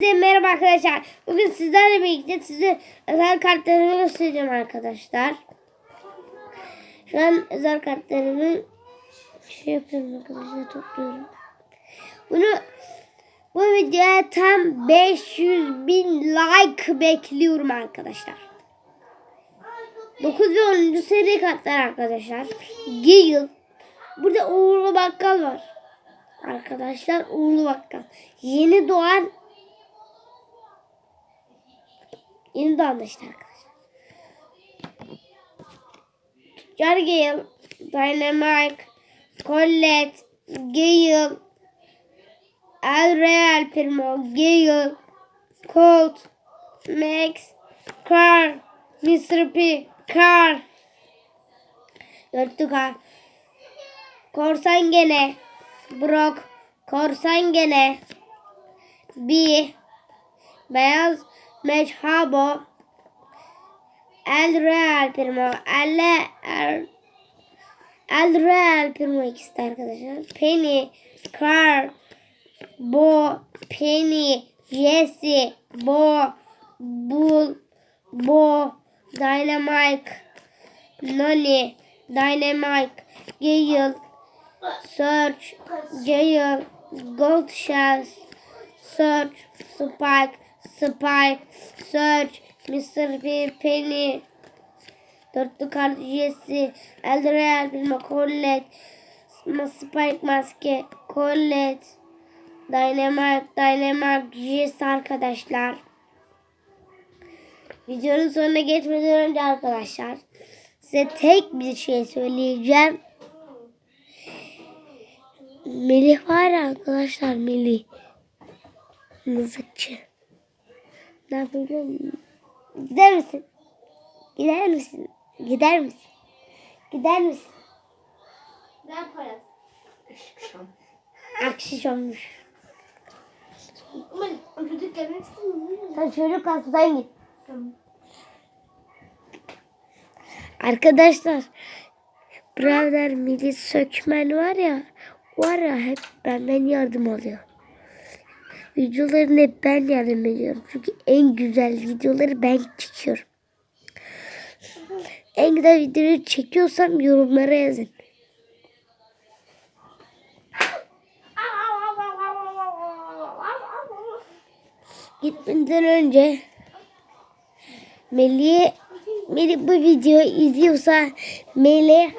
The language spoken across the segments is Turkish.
Herkese merhaba arkadaşlar. Bugün sizlerle birlikte size özel kartlarımı göstereceğim arkadaşlar. Şu an özel kartlarımı şey yapıyorum arkadaşlar topluyorum. Bunu bu videoya tam 500 bin like bekliyorum arkadaşlar. 9 ve 10. seri kartlar arkadaşlar. Gale. Burada Uğurlu Bakkal var. Arkadaşlar Uğurlu Bakkal. Yeni doğan Yeni doğan işte arkadaşlar. Tüccar Gale, Dynamite, Colette, Gale, El Real Primo, Gale, Colt, Max, Carl, Mr. P, Carl, Dörtlü Carl, Korsan gene, Brock, Korsan gene, B, Beyaz Meşhabo, El Real Primo, El, El, El Real Primo ikisi arkadaşlar. Penny, Carl, Bo, Penny, Jesse, Bo, Bull, Bo, Dynamite, Nani, Dynamite, Gale, Search, Gale, Gold Shells, Search, Spike, Spike, Search, Mr. P, Penny, Dörtlü kart Jesse, Eldrael, Bilma, Colette, Spike maske, Colette, Dynamite, Dynamite, Jesse arkadaşlar. Videonun sonuna geçmeden önce arkadaşlar size tek bir şey söyleyeceğim. Melih var arkadaşlar Melih. Mızıkçı. Ne yapayım? Gider misin? Gider misin? Gider misin? Gider misin? Ne yaparız? Akşam olmuş. Umarım o çocuk gelmek istemiyor. Sen çocuk hastadan git. Arkadaşlar birader Melis Sökmen var ya var ya hep benden yardım alıyor. Videolarını hep ben yardım ediyorum. Çünkü en güzel videoları ben çekiyorum. En güzel videoyu çekiyorsam yorumlara yazın. Gitmeden önce Melih Melih bu videoyu izliyorsa Melih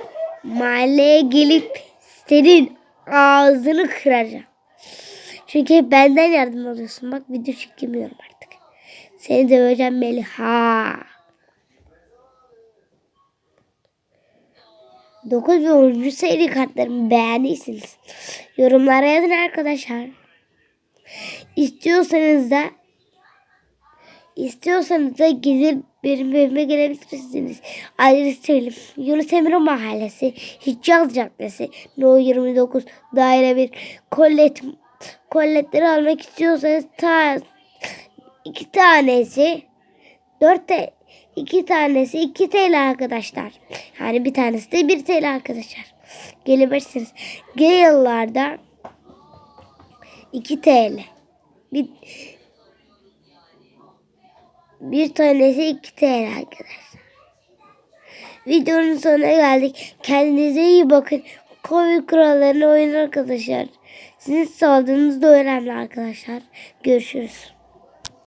mahalleye gelip senin ağzını kıracağım. Çünkü benden yardım alıyorsun. Bak video çekemiyorum artık. Seni döveceğim Melih. Ha. 9 ve 10. seri kartlarımı beğendiyseniz yorumlara yazın arkadaşlar. İstiyorsanız da istiyorsanız da gidip benim evime gelebilirsiniz. Adres söyleyeyim. Yunus Emre Mahallesi, Hicaz Caddesi, No 29, Daire 1, Kollet, kolletleri almak istiyorsanız ta iki tanesi dört iki tanesi 2 TL arkadaşlar. Yani bir tanesi de 1 TL arkadaşlar. Gelebilirsiniz. Gale'larda 2 TL. Bir, bir tanesi 2 TL arkadaşlar. Videonun sonuna geldik. Kendinize iyi bakın. Covid kurallarını oyun arkadaşlar. Sizin sağlığınız da önemli arkadaşlar. Görüşürüz.